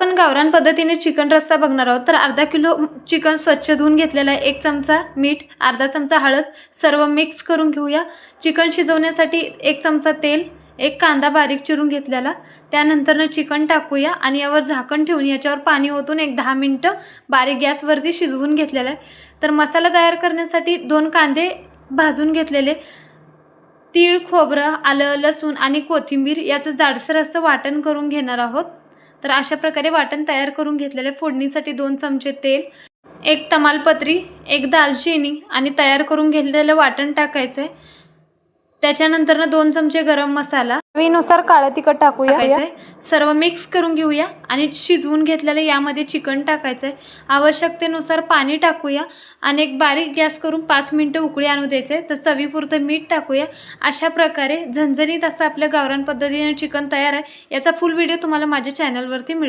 आपण गावरान पद्धतीने चिकन रस्सा बघणार आहोत तर अर्धा किलो चिकन स्वच्छ धुवून घेतलेलं आहे. एक चमचा मीठ अर्धा चमचा हळद सर्व मिक्स करून घेऊया. चिकन शिजवण्यासाठी एक चमचा तेल एक कांदा बारीक चिरून घेतलेला. त्यानंतरनं चिकन टाकूया आणि यावर झाकण ठेवून याच्यावर पाणी ओतून एक दहा मिनटं बारीक गॅसवरती शिजवून घेतलेलं आहे. तर मसाला तयार करण्यासाठी दोन कांदे भाजून घेतलेले. तीळ खोबरं आलं लसूण आणि कोथिंबीर याचं जाडसर असं वाटण करून घेणार आहोत. तर अशा प्रकारे वाटण तयार करून घेतलेले फोडणीसाठी दोन चमचे तेल एक तमालपत्री एक दालचिनी आणि तयार करून घेतलेलं वाटण टाकायचं आहे त्याच्यानंतरनं दोन चमचे गरम मसाला चवीनुसार काळं तिखट टाकूया. टाकायचंय. सर्व मिक्स करून घेऊया आणि शिजवून घेतलेलं यामध्ये चिकन टाकायचं आहे आवश्यकतेनुसार पाणी टाकूया आणि एक बारीक गॅस करून पाच मिनटं उकळी आणू द्यायचे तर चवीपुरतं मीठ टाकूया. अशा प्रकारे झणझणीत असं आपल्या गावरान पद्धतीने चिकन तयार आहे. याचा फुल व्हिडिओ तुम्हाला माझ्या चॅनलवरती मिळेल.